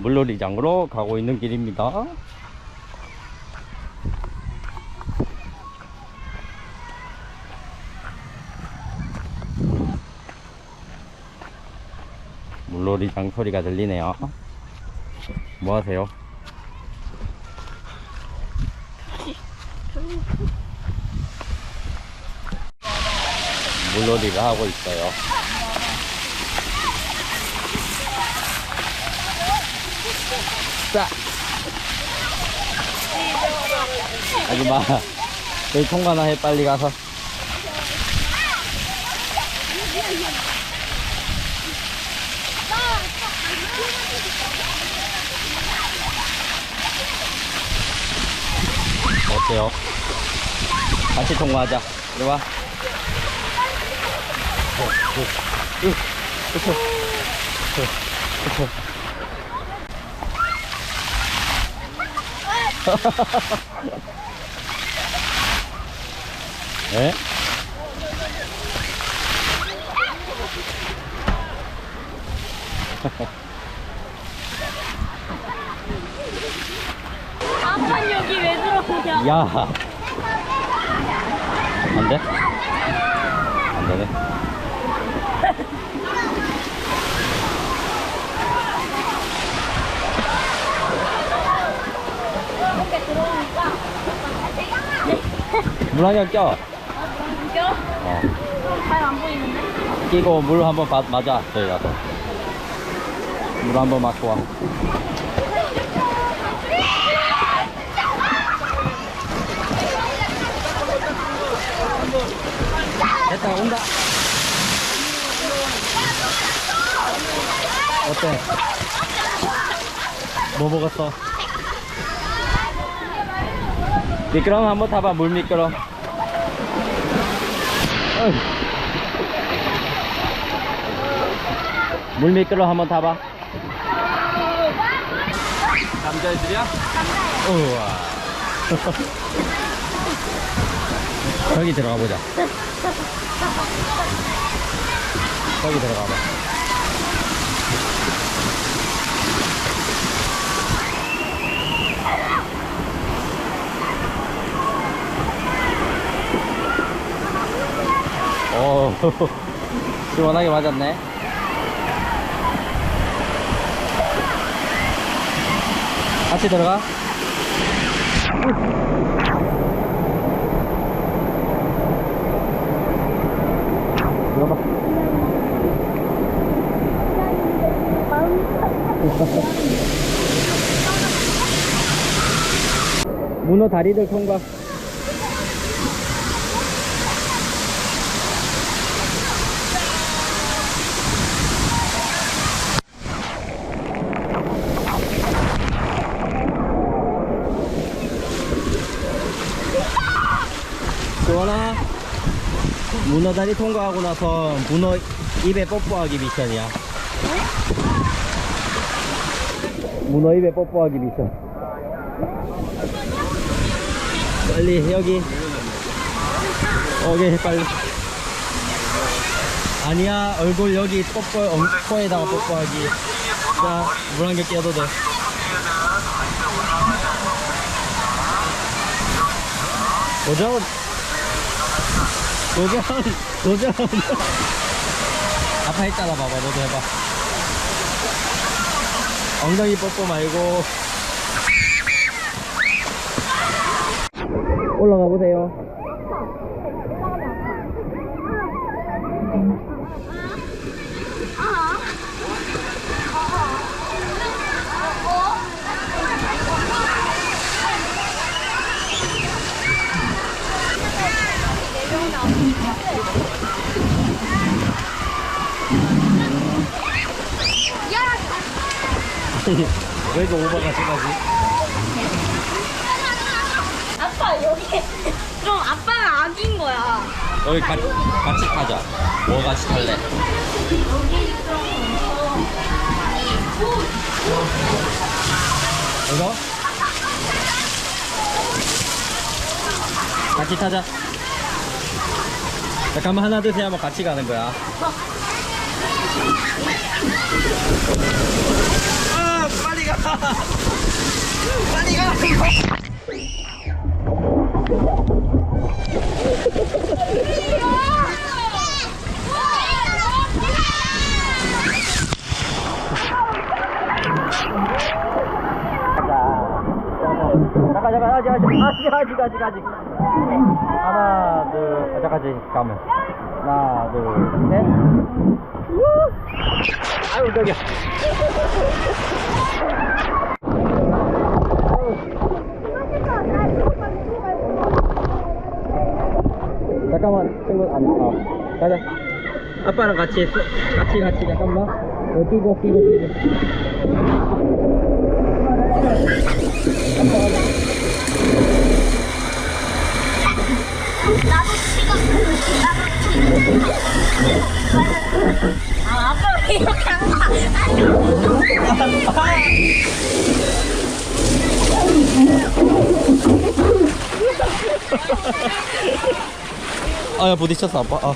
물놀이장으로 가고 있는 길입니다. 물놀이장 소리가 들리네요. 뭐 하세요? 물놀이를 하고 있어요. 자! 하지 마. 여기 통과나 해, 빨리 가서. 어때요? 같이 통과하자. 이리 와. 어, 어, 으, 그쵸. 그쵸. 에? 아빠 여기 왜 들어오냐? 야. 안 돼? 안 되네. 이렇게 들어오니까 물한개 껴. 웃겨? 어. 잘 안 보이는데? 끼고 물 한번 바- 맞아. 저기 가서. 물 한번 맞고 와. 됐다, 온다. 어때? 뭐 먹었어? 미끄럼 한번 타봐, 물 미끄럼. 물 미끄러 한번 타봐. 남자애들이야? 우와. 저기 들어가 보자. 저기 들어가 봐. 오, 시원하게 맞았네. 같이 들어가. 들어가. 문어 다리들 통과. 시원아. 문어 다리 통과하고 나서 문어 입에 뽀뽀하기 미션이야. 문어 입에 뽀뽀하기 미션. 빨리 여기. 오케이 빨리. 아니야 얼굴 여기 뽀뽀 엉, 코에다가 뽀뽀하기. 자물한개 끼워도 돼. 도전. 도전. 도전. 아빠 했잖아 봐봐 너도 해봐. 엉덩이 뽀뽀 말고 올라가 보세요. 왜 이렇게 오버가 심하지? 아빠 여기 좀 아빠는 아기인 거야. 여기 같이, 같이 타자. 뭐 같이 탈래? 이거? 같이 타자. 잠깐만 하나 둘셋 하면 같이 가는 거야. 아 빨리 가 잠깐 잠깐 아직 아직. 아직 아직 아직 아직 하나 둘 아, 잠깐 아직 가면 하나 둘셋 아유 저기야 잠깐만 친구 안 어. 가자. 아빠랑 같이 같이 같이 잠깐만. 어, 끼고 끼고 끼고. 아, 아빠가 이렇게 한 거야. 아야 부딪혔어 아빠 아